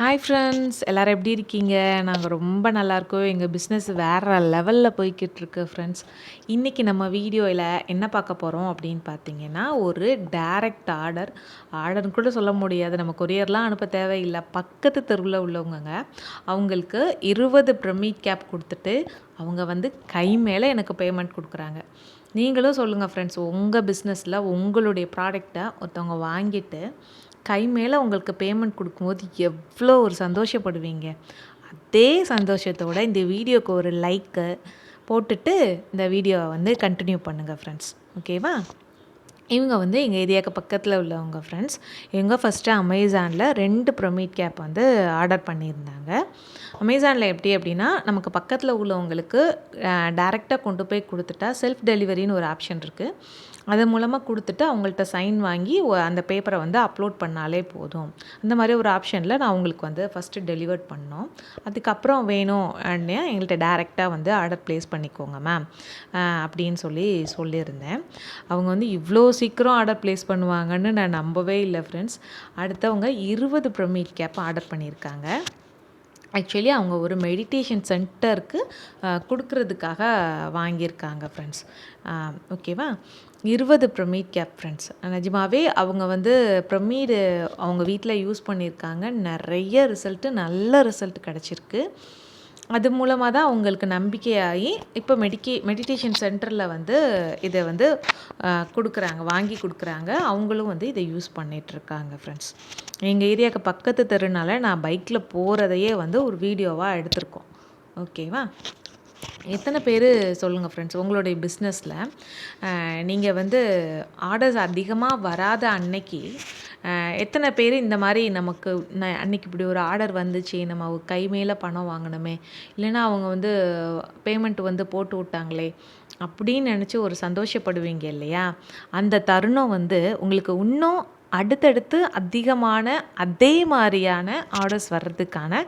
Hi friends எல்லோரும் எப்படி இருக்கீங்க? நாங்கள் ரொம்ப நல்லாயிருக்கோம் எங்கள் பிஸ்னஸ் வேறு லெவலில் போய்கிட்டு இருக்கு ஃப்ரெண்ட்ஸ் இன்றைக்கி நம்ம வீடியோவில் என்ன பார்க்க போகிறோம் அப்படின்னு பார்த்தீங்கன்னா ஒரு டைரக்ட் ஆர்டர் ஆர்டர்னு கூட சொல்ல முடியாது. நம்ம கொரியர்லாம் அனுப்ப தேவையில்லை. பக்கத்து தெருவில் உள்ளவங்க அவங்களுக்கு இருபது பிரமிட் கேப் கொடுத்துட்டு அவங்க வந்து கை மேலே எனக்கு பேமெண்ட் கொடுக்குறாங்க. நீங்களும் சொல்லுங்கள் ஃப்ரெண்ட்ஸ் உங்கள் பிஸ்னஸில் உங்களுடைய ப்ராடக்டை ஒருத்தவங்க வாங்கிட்டு கை மேலே உங்களுக்கு பேமெண்ட் கொடுக்கும்போது எவ்வளோ ஒரு சந்தோஷப்படுவீங்க. அதே சந்தோஷத்தோடு இந்த வீடியோக்கு ஒரு லைக்கு போட்டுட்டு இந்த வீடியோவை வந்து கண்டினியூ பண்ணுங்கள் ஃப்ரெண்ட்ஸ் ஓகேவா இவங்க வந்து எங்கள் ஏரியாவுக்கு பக்கத்தில் உள்ளவங்க ஃப்ரெண்ட்ஸ் இவங்க ஃபஸ்ட்டு அமேசானில் ரெண்டு ப்ரொமீட் கேப் வந்து ஆர்டர் பண்ணியிருந்தாங்க. அமேசானில் எப்படி அப்படின்னா நமக்கு பக்கத்தில் உள்ளவங்களுக்கு டேரெக்டாக கொண்டு போய் கொடுத்துட்டா செல்ஃப் டெலிவரின்னு ஒரு ஆப்ஷன் இருக்குது அது மூலமாக கொடுத்துட்டு அவங்கள்ட்ட சைன் வாங்கி அந்த பேப்பரை வந்து அப்லோட் பண்ணாலே போதும். அந்த மாதிரி ஒரு ஆப்ஷனில் நான் உங்களுக்கு வந்து ஃபஸ்ட்டு டெலிவர்ட் பண்ணோம். அதுக்கப்புறம் வேணும் எங்கள்கிட்ட டேரெக்டாக வந்து ஆர்டர் ப்ளேஸ் பண்ணிக்கோங்க மேம் அப்படின்னு சொல்லி சொல்லியிருந்தேன். அவங்க வந்து இவ்வளோ சீக்கிரம் ஆர்டர் ப்ளேஸ் பண்ணுவாங்கன்னு நான் நம்பவே இல்லை ஃப்ரெண்ட்ஸ் அடுத்தவங்க இருபது ப்ரொமீட் கேப் ஆர்டர் பண்ணியிருக்காங்க. ஆக்சுவலி அவங்க ஒரு மெடிடேஷன் சென்டருக்கு கொடுக்கறதுக்காக வாங்கியிருக்காங்க ஃப்ரெண்ட்ஸ் ஓகேவா இருபது ப்ரமீட் கேப் ஃப்ரெண்ட்ஸ் நிஜமாவே அவங்க வந்து ப்ரமீடு அவங்க வீட்டில் யூஸ் பண்ணியிருக்காங்க. நிறைய ரிசல்ட்டு நல்ல ரிசல்ட் கிடச்சிருக்கு. அது மூலமாக தான் அவங்களுக்கு நம்பிக்கையாகி இப்போ மெடிக்கே மெடிடேஷன் சென்டரில் வந்து இதை வந்து கொடுக்குறாங்க வாங்கி கொடுக்குறாங்க. அவங்களும் வந்து இதை யூஸ் பண்ணிகிட்ருக்காங்க ஃப்ரெண்ட்ஸ் எங்கள் ஏரியாவுக்கு பக்கத்து தெருனால நான் பைக்கில் போகிறதையே வந்து ஒரு வீடியோவாக எடுத்திருக்கோம். ஓகேவா எத்தனை பேர் சொல்லுங்கள் ஃப்ரெண்ட்ஸ் உங்களுடைய பிஸ்னஸில் நீங்கள் வந்து ஆர்டர்ஸ் அதிகமாக வராத அன்னைக்கு எத்தனை பேர் இந்த மாதிரி நமக்கு ந அன்னைக்கு இப்படி ஒரு ஆர்டர் வந்துச்சு நம்ம கை மேலே பணம் வாங்கணுமே இல்லைன்னா அவங்க வந்து பேமெண்ட் வந்து போட்டு விட்டாங்களே அப்படின்னு நினச்சி ஒரு சந்தோஷப்படுவீங்க இல்லையா? அந்த தருணம் வந்து உங்களுக்கு இன்னும் அடுத்தடுத்து அதிகமான அதே மாதிரியான ஆர்டர்ஸ் வர்றதுக்கான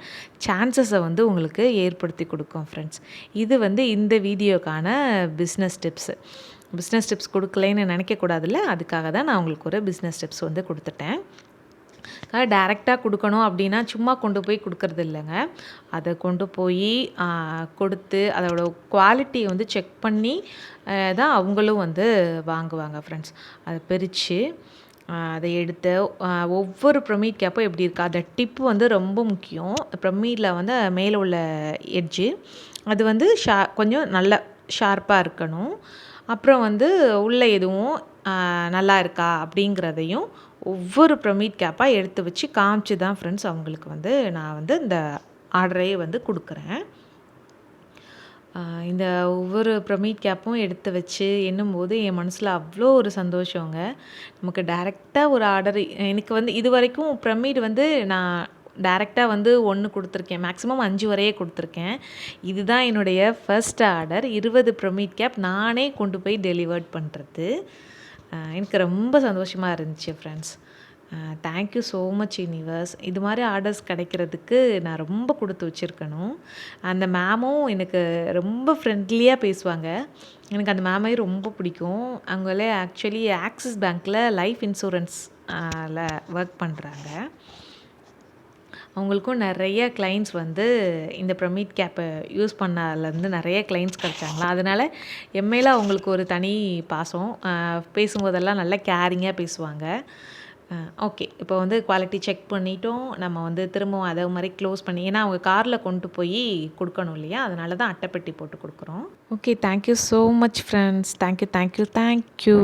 சான்சஸை வந்து உங்களுக்கு ஏற்படுத்தி கொடுக்கும் ஃப்ரெண்ட்ஸ் இது வந்து இந்த வீடியோக்கான பிஸ்னஸ் டிப்ஸு பிஸ்னஸ் டிப்ஸ் கொடுக்கலன்னு நினைக்கக்கூடாதுல்ல? அதுக்காக தான் நான் உங்களுக்கு ஒரு பிஸ்னஸ் டிப்ஸ் வந்து கொடுத்துட்டேன். டேரெக்டாக கொடுக்கணும் அப்படின்னா சும்மா கொண்டு போய் கொடுக்கறது இல்லைங்க. அதை கொண்டு போய் கொடுத்து அதோட குவாலிட்டியை வந்து செக் பண்ணி தான் அவங்களும் வந்து வாங்குவாங்க ஃப்ரெண்ட்ஸ் அதை பிரித்து அதை எடுத்து ஒவ்வொரு ப்ரமீட் கேப்பும் எப்படி இருக்கா? அந்த டிப்பு வந்து ரொம்ப முக்கியம். ப்ரமீடில் வந்து மேலே உள்ள எட்ஜு அது வந்து ஷா கொஞ்சம் நல்ல ஷார்ப்பாக இருக்கணும். அப்புறம் வந்து உள்ளே எதுவும் நல்லா இருக்கா அப்படிங்கிறதையும் ஒவ்வொரு ப்ரமீட் கேப்பாக எடுத்து வச்சு காமிச்சு தான் ஃப்ரெண்ட்ஸ் அவங்களுக்கு வந்து நான் வந்து இந்த ஆர்டரையே வந்து கொடுக்குறேன். இந்த ஒவ்வொரு ப்ரமீட் கேப்பும் எடுத்து வச்சு எண்ணும்போது என் மனசில் அவ்வளோ ஒரு சந்தோஷங்க. நமக்கு டைரெக்டாக ஒரு ஆர்டர் எனக்கு வந்து இது வரைக்கும் ப்ரமீட் வந்து நான் டேரெக்டாக வந்து ஒன்று கொடுத்துருக்கேன். மேக்ஸிமம் அஞ்சு வரையே கொடுத்துருக்கேன். இதுதான் என்னுடைய ஃபர்ஸ்ட் ஆர்டர் இருபது ப்ரமீட் கேப் நானே கொண்டு போய் டெலிவர்ட் பண்ணுறது எனக்கு ரொம்ப சந்தோஷமாக இருந்துச்சு friends thank you so much universe இது மாதிரி ஆர்டர்ஸ் கிடைக்கிறதுக்கு நான் ரொம்ப கொடுத்து வச்சுருக்கணும். அந்த மேமும் எனக்கு ரொம்ப ஃப்ரெண்ட்லியாக பேசுவாங்க. எனக்கு அந்த மேமே ரொம்ப பிடிக்கும். அவங்களே ஆக்சுவலி ஆக்சிஸ் பேங்க்கில் லைஃப் இன்சூரன்ஸ் ஒர்க் பண்ணுறாங்க அவங்களுக்கும் நிறைய கிளைண்ட்ஸ் வந்து இந்த ப்ரமீட் கேப்பை யூஸ் பண்ணதுலேருந்து நிறைய கிளைண்ட்ஸ் கிடச்சாங்களா? அதனால் எம்மையில் அவங்களுக்கு ஒரு தனி பாசம். பேசும்போதெல்லாம் நல்லா கேரிங்காக பேசுவாங்க. ஓகே இப்போ வந்து குவாலிட்டி செக் பண்ணிட்டோம். நம்ம வந்து திரும்பவும் அதை மாதிரி க்ளோஸ் பண்ணி ஏன்னா அவங்க காரில் கொண்டு போய் கொடுக்கணும் இல்லையா? அதனால தான் அட்டைப்பெட்டி போட்டு கொடுக்குறோம். Okay thank you so much friends thank you thank you thank you